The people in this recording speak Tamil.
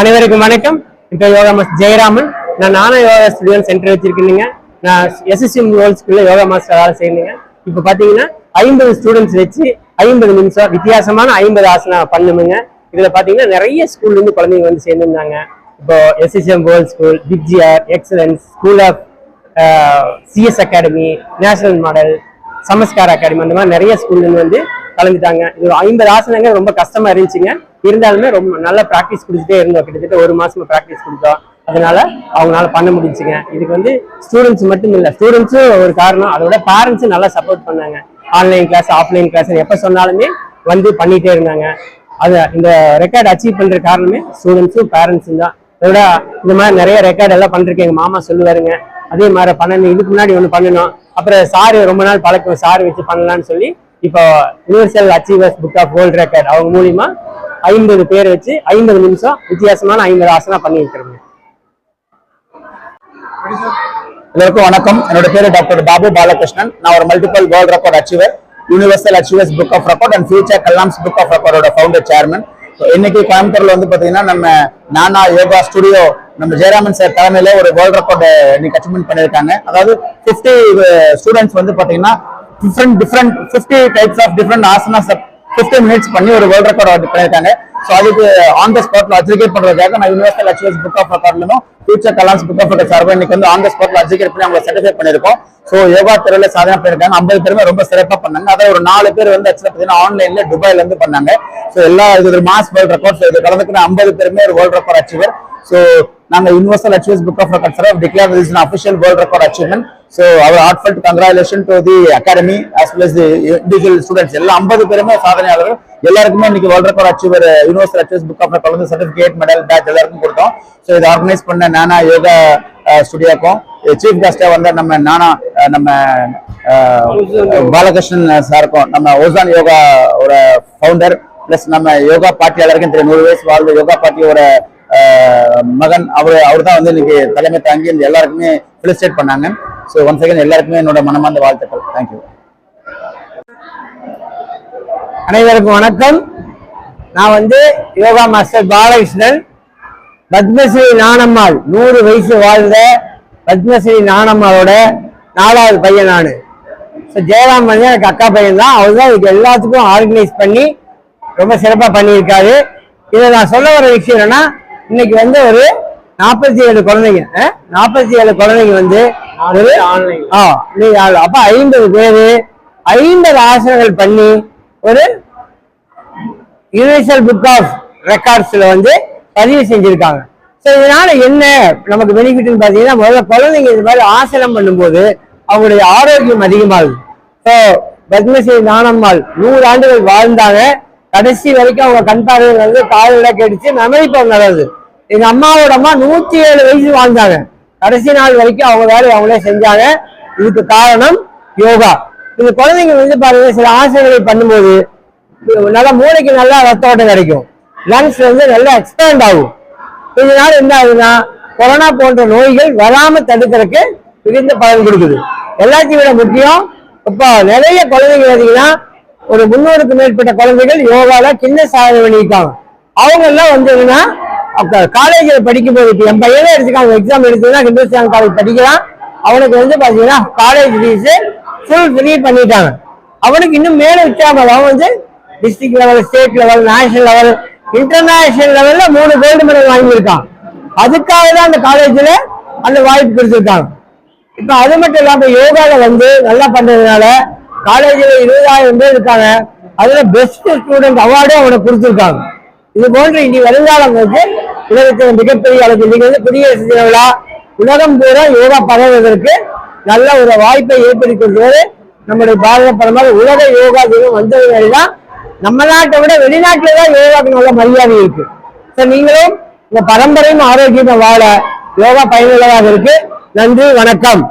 அனைவருக்கும் வணக்கம். இப்போ யோகா மாஸ்டர் ஜெயராமன். நான் நானும் யோகா ஸ்டுடியோ சென்டர் வச்சிருக்கேங்க நான் எஸ்எஸ்எம் வேர்ல்ட் ஸ்கூல்ல யோகா மாஸ்டர் வேலை செய்யணுங்க. இப்போ பார்த்தீங்கன்னா ஐம்பது ஸ்டூடெண்ட்ஸ் வச்சு ஐம்பது நிமிஷம் வித்தியாசமான ஐம்பது ஆசனா பண்ணுமுங்க. இதில் பார்த்தீங்கன்னா நிறைய ஸ்கூல்லேருந்து குழந்தைங்க வந்து சேர்ந்துருந்தாங்க. இப்போ SSM world school பிக்ஜிஆர் excellence school of CS academy national model Sanskar academy அந்த மாதிரி நிறைய ஸ்கூல்ல இருந்து வந்து கலந்துட்டாங்க. இது ஐம்பது ஆசனங்க ரொம்ப கஷ்டமா இருந்துச்சுங்க. இருந்தாலுமே ரொம்ப நல்லா ப்ராக்டிஸ் கொடுத்துட்டே இருந்தோம் கிட்டத்தட்ட ஒரு மாசமா ப்ராக்டிஸ் கொடுத்தோம். அதனால அவங்களால பண்ண முடிஞ்சுங்க. இதுக்கு வந்து ஸ்டூடெண்ட்ஸ் மட்டும் இல்லை ஸ்டூடெண்ட்ஸும் ஒரு காரணம். அதோட பேரண்ட்ஸும் நல்லா சப்போர்ட் பண்ணாங்க. ஆன்லைன் கிளாஸ் ஆஃப்லைன் கிளாஸ் எப்ப சொன்னாலுமே வந்து பண்ணிட்டே இருந்தாங்க. அது இந்த ரெக்கார்டு அச்சீவ் பண்ற காரணமே ஸ்டூடெண்ட்ஸும் பேரண்ட்ஸும் தான். இதோட இந்த மாதிரி நிறைய ரெக்கார்டு எல்லாம் பண்றதுக்கு எங்க மாமா சொல்லுவாருங்க. அதே மாதிரி பண்ணணும். இதுக்கு முன்னாடி ஒன்று பண்ணணும். அப்புறம் சாரு ரொம்ப நாள் பழக்கம். சாரு வச்சு பண்ணலாம்னு சொல்லி இப்போ universal achievers book of world record அவங்க மூலியமா ஐம்பது பேர் வச்சு ஐம்பது நிமிஷம் வித்தியாசமான ஐம்பது ஆசனா பண்ணி இருக்கிறோங்க எல்லாருக்கும் வணக்கம். என்னோட பேரு டாக்டர் பாபு பாலகிருஷ்ணன். நான் ஒரு multiple world record achiever universal achievers book of record and future Kalams book of ரெக்கார்டோட founder chairman இன்னைக்கு கோயம்புத்தூர்ல வந்து பாத்தீங்கன்னா நம்ம நானா யோகா ஸ்டுடியோ நம்ம ஜெயராமன் சார் தலைமையில ஒரு வேர்ல்ட் ரெக்கார்டு இன்னைக்கு அச்சீவ்மெண்ட் பண்ணிருக்காங்க அதாவது 50 ஸ்டூடெண்ட்ஸ் வந்து பாத்தீங்கன்னா different different 50 types of different asanas 15 minutes பண்ணி ஒரு வேர்ல்ட் ரெக்கார்ட் பண்ணியிருக்காங்க ஸோ அதுக்கு ஆன் த ஸ்பாட்ல அஜிகேட் பண்றதுக்காக நான் universal achievers book of ரெக்கார்ட்லும் future Kalams book of record சார்பாக இன்னைக்கு வந்து ஆன் த ஸ்பாட்ல அட்ரிகேட் பண்ணி அவங்க சர்டிஃபை பண்ணியிருக்கோம். ஸோ யோகா துறையில சாதனை பண்ணியிருக்காங்க. ஐம்பது பேருமே ரொம்ப சிறப்பாக பண்ணாங்க. அதாவது ஒரு நாலு பேர் வந்து ஆக்சுவலாக பார்த்தீங்கன்னா ஆன்லைன்ல துபாயில இருந்து பண்ணாங்க. ஸோ எல்லா இது ஒரு மாஸ் வேர்ல்ட் ரெக்கார்ட் இது கலந்துக்கிற ஐம்பது பேருமே ஒரு வேர்ல்ட் ரெக்கார்ட் அச்சீவர் ஸோ நாங்கள் universal achievers book of record sir declare is official world record achievement so our heartfelt congratulation to the academy as well as the individual students எல்லாம் ஐம்பது பேருமே சாதனையாளர்கள். எல்லாருக்குமே இன்னைக்கு world record achiever universal achievers book of record certificate medal badge எல்லாருக்கும் கொடுத்தோம். ஸோ இதை ஆர்கனைஸ் பண்ண நானா யோகா ஸ்டுடியோக்கும் சீஃப் கெஸ்டா வந்த நம்ம நானா uh, நம்ம uh, பாலகிருஷ்ணன் சாருக்கும் நம்ம ஓசான் யோகா யோகாவோட ஃபவுண்டர் பிளஸ் நம்ம யோகா பார்ட்டி எல்லாருக்கும் தெரியும். நூறு வயசு வாழ்ந்த யோகா பார்ட்டியோட uh, மகன். அவர் அவர் தான் வந்து இன்னைக்கு தலைமை தாங்கி இந்த எல்லாருக்குமே ஃபெலிசிட்டேட் பண்ணாங்க. ஸோ ஒன் செகண்ட் எல்லாருக்குமே என்னோட மனமார்ந்த வாழ்த்துக்கள். தேங்க்யூ அனைவருக்கும் வணக்கம். நான் வந்து யோகா மாஸ்டர் பாலகிருஷ்ணன். பத்மஸ்ரீ நாணம்மாள் நூறு வயசு வாழ்ந்த பத்மஸ்ரீ நாணம்மாளோட நாலாவது பையன் நான். ஸோ ஜெயராம் வந்து எனக்கு அக்கா பையன் தான் அவர் தான் இதுக்கு எல்லாத்துக்கும் ஆர்கனைஸ் பண்ணி ரொம்ப சிறப்பாக பண்ணியிருக்காரு. இதை நான் சொல்ல வர விஷயம் என்னன்னா இன்னைக்கு வந்து ஒரு நாற்பத்தி ஏழு குழந்தைங்க. நாற்பத்தி ஏழு குழந்தைங்க வந்து ஆ நீங்க. அப்ப ஐம்பது பேரு ஐம்பது ஆசனங்கள் பண்ணி ஒரு யூனிவர்சல் புக் ஆஃப் ரெக்கார்ட்ஸ்ல வந்து பதிவு செஞ்சிருக்காங்க. ஸோ இதனால என்ன நமக்கு பெனிஃபிட்னு பார்த்தீங்கன்னா முதல்ல குழந்தைங்க இது மாதிரி ஆசனம் பண்ணும்போது அவங்களுடைய ஆரோக்கியம் அதிகமாகுது. ஸோ பத்மஸ்ரீ நானம்மாள் நூறு ஆண்டுகள் வாழ்ந்தாங்க. கடைசி வரைக்கும் அவங்க கண் பார்வை வந்து காதல கேட்டுச்சு மெமரி பவர் நல்லது எங்க அம்மாவோட அம்மா நூத்தி ஏழு வயசு வாழ்ந்தாங்க. கடைசி நாள் வரைக்கும் அவங்க வேலையை அவங்களே செஞ்சாங்க. இதுக்கு காரணம் யோகா. இந்த குழந்தைங்க வந்து பாருங்க சில ஆசனங்களை பண்ணும்போது நல்லா மூளைக்கு நல்லா ரத்த ஓட்டம் கிடைக்கும். லங்ஸ் வந்து நல்லா எக்ஸ்பேண்ட் ஆகும். இதனால என்ன ஆகுதுன்னா கொரோனா போன்ற நோய்கள் வராம தடுக்கிறதுக்கு மிகுந்த பலன் கொடுக்குது. எல்லாத்தையும் விட முக்கியம் இப்போ நிறைய குழந்தைங்க பார்த்தீங்கன்னா ஒரு முன்னூறுக்கு மேற்பட்ட குழந்தைகள் யோகால சின்ன சாதனை பண்ணியிருக்காங்க. அவங்க எல்லாம் வந்து என்னன்னா காலேஜில் படிக்கும்போது இப்போ என் பையனே எடுத்துக்காங்க எக்ஸாம் எடுத்துதான் ஹிந்துஸ்தான் காலேஜ் படிக்கிறான். அவனுக்கு வந்து பார்த்தீங்கன்னா காலேஜ் ஃபீஸு ஃபுல் ஃப்ரீ பண்ணிட்டாங்க. அவனுக்கு இன்னும் மேலே வச்சாங்க அவன் வந்து district level state level national level international லெவலில் மூணு கோல்டு மெடல் வாங்கியிருக்கான். அதுக்காக தான் அந்த காலேஜில் அந்த வாய்ப்பு கொடுத்துருக்காங்க. இப்போ அது மட்டும் இல்லாமல் யோகாவில் வந்து நல்லா பண்ணுறதுனால காலேஜில் இருபதாயிரம் பேர் இருக்காங்க. அதில் பெஸ்ட் ஸ்டூடெண்ட் அவார்டே அவனுக்கு கொடுத்துருக்காங்க. இது போன்று இனி வருங்காலம் வந்து உலகத்தில் மிகப்பெரிய அளவில் இன்னைக்கு குடியரசு தின விழா உலகம் பூரா யோகா பரவுவதற்கு நல்ல ஒரு வாய்ப்பை ஏற்படுத்தி கொடுத்தது நம்முடைய பாரத பிரதமர் உலக யோகா தினம் வந்தது தான் நம்ம நாட்டை விட வெளிநாட்டுல தான் யோகாவுக்கு நல்ல மரியாதை இருக்கு. ஸோ நீங்களும் இந்த பரம்பரையும் ஆரோக்கியமா வாழ யோகா பயனுள்ளதாக இருக்கு. நன்றி வணக்கம்.